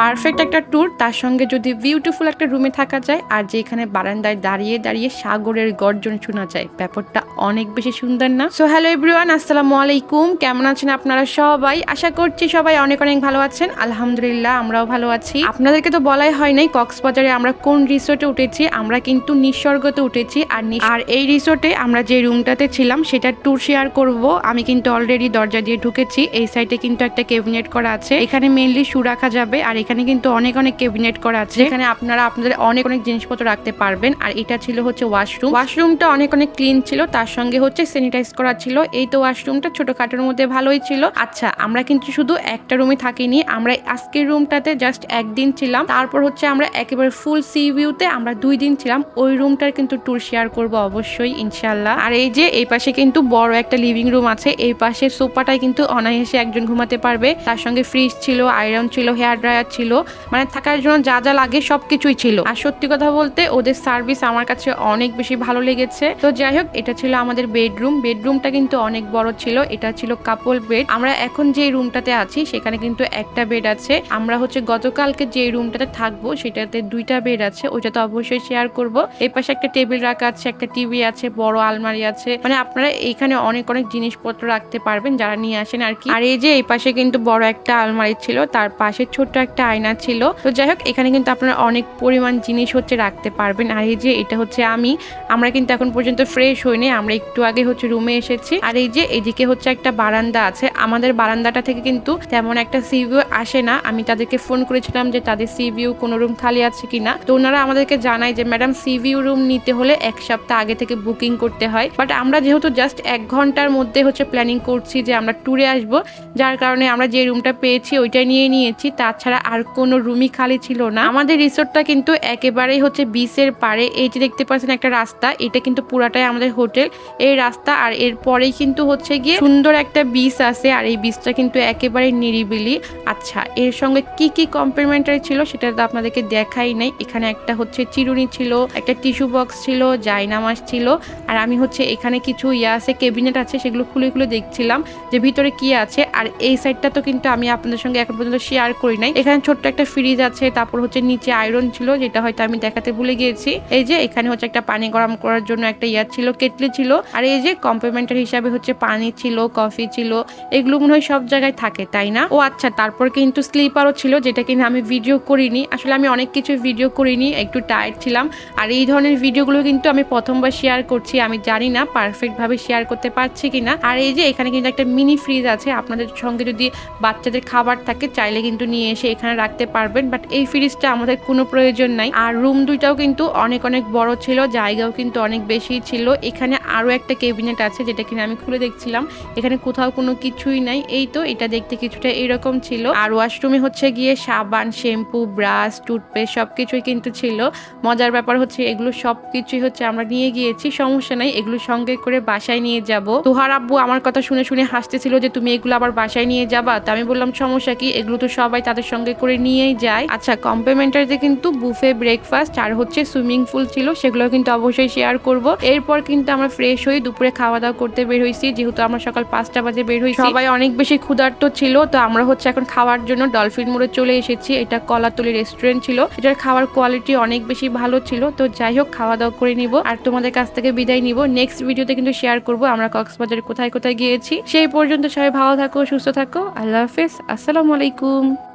Perfect একটা tour, তার সঙ্গে যদি বিউটিফুল একটা রুমে থাকা যায়, আর যেখানে বারান্দায় দাঁড়িয়ে দাঁড়িয়ে সাগরের গর্জন শোনা যায়, ব্যাপারটা অনেক বেশি সুন্দর না? সো হ্যালো এভরিওয়ান আসসালামু আলাইকুম। কেমন আছেন আপনারা সবাই? আশা করছি সবাই অনেক অনেক ভালো আছেন। আলহামদুলিল্লাহ, আমরাও ভালো আছি। আপনাদেরকে তো বলাই হয় নাই কক্সবাজারে আমরা কোন রিসোর্টে উঠেছি, আমরা কিন্তু নিসর্গতে উঠেছি। আর আর এই রিসোর্টে আমরা যে রুমটাতে ছিলাম, সেটা ট্যুর শেয়ার করব। আমি কিন্তু অলরেডি দরজা দিয়ে ঢুকেছি। এই সাইডে কিন্তু একটা ক্যাবিনেট করা আছে। এখানে মেইনলি শু রাখা যাবে। আর এখানে কিন্তু অনেক অনেক ক্যাবিনেট করা আছে। এখানে আপনারা আপনাদের অনেক অনেক জিনিসপত্র রাখতে পারবেন। আর এটা ছিল হচ্ছে ওয়াশরুম ওয়াশরুমটা অনেক অনেক ক্লিন ছিল। তার সঙ্গে হচ্ছে স্যানিটাইজ করা ছিল। এই তো ওয়াশরুমটা ছোটখাটোর মধ্যে ভালোই ছিল। আচ্ছা আমরা কিন্তু শুধু একটা রুমে থাকিনি, আমরা আজকের রুমটাতে জাস্ট একদিন ছিলাম। তারপর হচ্ছে আমরা একেবারে ফুল সি ভিউতে আমরা দুই দিন ছিলাম। ওই রুমটার কিন্তু ট্যুর শেয়ার করব অবশ্যই ইনশাল্লাহ আর এই যে, এই পাশে কিন্তু বড় একটা লিভিং রুম আছে। এই পাশে সোফাটায় কিন্তু অনায়াসে একজন ঘুমাতে পারবে। তার সঙ্গে ফ্রিজ ছিল আয়রন ছিল হেয়ার ড্রায়ার ছিল। মানে থাকার জন্য যা যা লাগে সবকিছুই ছিল। আর সত্যি কথা বলতে ওদের সার্ভিস আমার কাছে অনেক বেশি ভালো লেগেছে। তো যাই হোক, এটা ছিল আমাদের বেডরুম। বেডরুমটা কিন্তু অনেক বড় ছিল, এটা ছিল কাপল বেড আমরা এখন যে রুমটাতে আছি, সেখানে কিন্তু একটা বেড আছে। আমরা হচ্ছে গতকালকে যে রুমটাতে থাকব, সেটাতে দুইটা বেড আছে, ওইটা তো অবশ্যই শেয়ার করব। এই পাশে একটা টেবিল রাখা আছে, একটা টিভি আছে, বড় আলমারি আছে। মানে আপনারা এইখানে অনেক অনেক জিনিসপত্র রাখতে পারবেন যারা নিয়ে আসেন আর কি। আর এই যে এই পাশে কিন্তু বড় একটা আলমারি ছিল, তার পাশে ছোট্ট একটা আয়না ছিল। তো যাই হোক, এখানে কিন্তু আপনারা অনেক পরিমাণ জিনিস হচ্ছে রাখতে পারবেন। আর এই যে এটা হচ্ছে আমি, আমরা কিন্তু এখন পর্যন্ত ফ্রেশ হইনি, আমরা একটু আগে হচ্ছে রুমে এসেছি। আর এই যে এদিকে হচ্ছে একটা বারান্দা আছে, আমাদের বারান্দাটা থেকে কিন্তু তেমন একটা সি ভিউ আসে না। আমি তাদেরকে ফোন করেছিলাম যে তাদের সি ভিউ কোনো রুম খালি আছে কিনা। তো ওনারা আমাদেরকে জানায় যে ম্যাডাম সি ভিউ রুম নিতে হলে এক সপ্তাহ আগে থেকে বুকিং করতে হয়। বাট আমরা যেহেতু জাস্ট এক ঘণ্টার মধ্যে হচ্ছে প্ল্যানিং করছি যে আমরা ট্যুরে আসব, যার কারণে আমরা যে রুমটা পেয়েছি ওইটাই নিয়ে নিয়েছি। তাছাড়া আর কোনো রুমই খালি ছিল না। আমাদের রিসোর্টটা কিন্তু একেবারেই হচ্ছে বিচের পারে এই যে দেখতে পাচ্ছেন একটা রাস্তা, এটা কিন্তু পুরাটাই আমাদের হোটেল এই রাস্তা আর এর পরেই কিন্তু হচ্ছে গিয়ে সুন্দর একটা বিচ আছে আর এই বিচটা কিন্তু একেবারে নিরিবিলি। আচ্ছা এর সঙ্গে কি কি কমপ্লিমেন্টারি ছিল সেটা তো আপনাদেরকে দেখাই নাই। এখানে একটা হচ্ছে চিরুনি ছিল, একটা টিস্যু বক্স ছিল জায়নামাজ ছিল। আর আমি হচ্ছে এখানে কিছু ইয়া আছে কেবিনেট আছে, সেগুলো খুলে খুলে দেখছিলাম যে ভিতরে কি আছে। আর এই সাইডটা তো কিন্তু আমি আপনাদের সঙ্গে এখন পর্যন্ত শেয়ার করি নাই। এখানে ছোট্ট একটা ফ্রিজ আছে, তারপর হচ্ছে নিচে আয়রন ছিল, যেটা হয়তো আমি দেখাতে ভুলে গিয়েছি। এই যে এখানে হচ্ছে একটা পানি গরম করার জন্য একটা ইয়া ছিল, কেটলি ছিল। আর এই যে কমপ্লিমেন্টারি হিসাবে হচ্ছে পানি ছিল কফি ছিল, এগুলো মনে হয় সব জায়গায় থাকে, তাই না? ও আচ্ছা তারপর কিন্তু স্লিপারও ছিল, যেটা কিনা আমি ভিডিও করিনি। আসলে আমি অনেক কিছু ভিডিও করিনি, একটু টায়ার্ড ছিলাম। আর এই ধরনের ভিডিওগুলো কিন্তু আমি প্রথমবার শেয়ার করছি, আমি জানি না পারফেক্ট ভাবে শেয়ার করতে পারছি কিনা। আর এই যে এখানে কিন্তু একটা মিনি ফ্রিজ আছে, আপনাদের সঙ্গে যদি বাচ্চাদের খাবার থাকে, চাইলে কিন্তু নিয়ে এসে এখানে রাখতে পারবেন। বাট এই ফ্রিজটা আমাদের কোনো প্রয়োজন নাই। আর রুম দুইটাও কিন্তু অনেক অনেক বড় ছিল, জায়গাও কিন্তু অনেক বেশি ছিল। এখানে আরও একটা ক্যাবিনেট আছে যেটা কিনা আমি খুলে দেখছিলাম। এখানে কোথাও কোনো কিছুই নাই। এই তো এটা দেখতে কিছুটা এরকম ছিল। আর ওয়াশরুমে হচ্ছে গিয়ে সাবান শ্যাম্পু ব্রাশ টুথপেস্ট সবকিছুই কিন্তু ছিল। মজার ব্যাপার হচ্ছে এগুলো সব কিছুই হচ্ছে আমরা নিয়ে গিয়েছি। সমস্যা নাই, এগুলো সঙ্গে করে বাসায় নিয়ে যাব। তোহার আব্বু আমার কথা শুনে শুনে হাসতেছিল যে তুমি এগুলো আবার বাসায় নিয়ে যাবা। তো আমি বললাম, সমস্যা কি? এগুলো তো সবাই তাদের সঙ্গে করে নিয়েই যায়। আচ্ছা কমপ্লিমেন্টারিতে কিন্তু বুফে ব্রেকফাস্ট আর হচ্ছে সুইমিং পুল ছিল, সেগুলো কিন্তু অবশ্যই শেয়ার করব। এরপর কিন্তু আমরা ফ্রেশ হয়ে দুপুরে খাওয়া দাওয়া করতে বের হয়েছি। যেহেতু আমরা সকাল পাঁচটা বাজে বের হয়েছি। সবাই অনেক বেশি ক্ষুধার্ত ছিল, তো আমরা হচ্ছে এখন খাওয়ার জন্য ডলফিন মোড়ে চলে এসেছি। এটা কলাতলি রেস্টুরেন্ট ছিল। এটার খাওয়ার কোয়ালিটি অনেক বেশি ভালো ছিল। তো যাই হোক খাওয়া দাওয়া করে নিব। আর তোমাদের কাছ থেকে বিদায় নিব। নেক্সট ভিডিওতে কিন্তু শেয়ার করব। আমরা কক্সবাজারে কোথায় কোথায় গিয়েছি। সেই পর্যন্ত সবাই ভালো থাকো, সুস্থ থাকো। আল্লাহ হাফেজ। আসসালামু আলাইকুম।